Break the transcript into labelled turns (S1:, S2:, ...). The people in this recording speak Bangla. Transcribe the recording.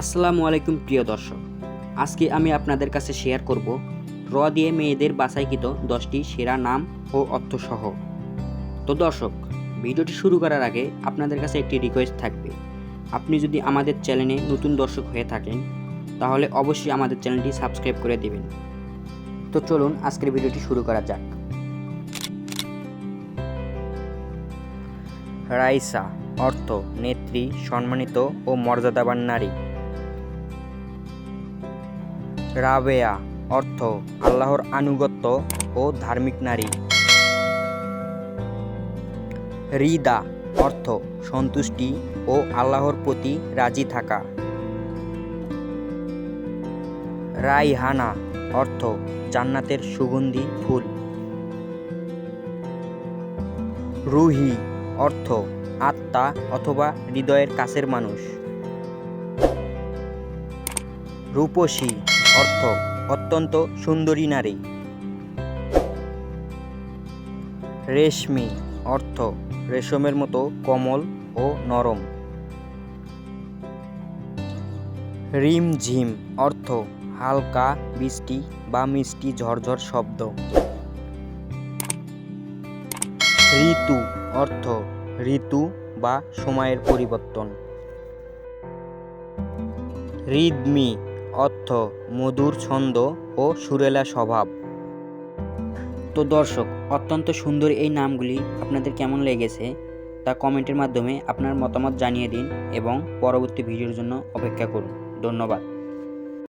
S1: আসসালামু আলাইকুম, প্রিয় দর্শক। আজকে আমি আপনাদের কাছে শেয়ার করব র দিয়ে মেয়েদের বাছাইকৃত দশটি সেরা নাম ও অর্থসহ। তো দর্শক, ভিডিওটি শুরু করার আগে আপনাদের কাছে একটি রিকোয়েস্ট থাকবে। আপনি যদি আমাদের চ্যানেলে নতুন দর্শক হয়ে থাকেন, তাহলে অবশ্যই আমাদের চ্যানেলটি সাবস্ক্রাইব করে দেবেন। তো চলুন আজকের ভিডিওটি শুরু করা যাক। রাইসা, অর্থ, নেত্রী, সম্মানিত ও মর্যাদাবান নারী। রাবেয়া অর্থ আল্লাহর আনুগত্য ও ধার্মিক নারী। রিদা অর্থ সন্তুষ্টি ও আল্লাহর প্রতি রাজি থাকা। রাইহানা অর্থ জান্নাতের সুগন্ধি ফুল। রুহি অর্থ আত্মা অথবা হৃদয়ের কাছের মানুষ। রূপসী অর্থ, অত্যন্ত সুন্দরী নারী। রেশমি, অর্থ, রেশমের মতো কোমল ও নরম। রিমঝিম, অর্থ, হালকা বৃষ্টি বা মিষ্টি ঝরঝর শব্দ। ঋতু, অর্থ, ঋতু বা সময়ের পরিবর্তন। রিদমি অর্থ, মধুর ছন্দ ও সুরেলা স্বভাব। তো দর্শক, অত্যন্ত সুন্দর এই নামগুলি আপনাদের কেমন লেগেছে তা কমেন্টের মাধ্যমে আপনার মতামত জানিয়ে দিন এবং পরবর্তী ভিডিওর জন্য অপেক্ষা করুন। ধন্যবাদ।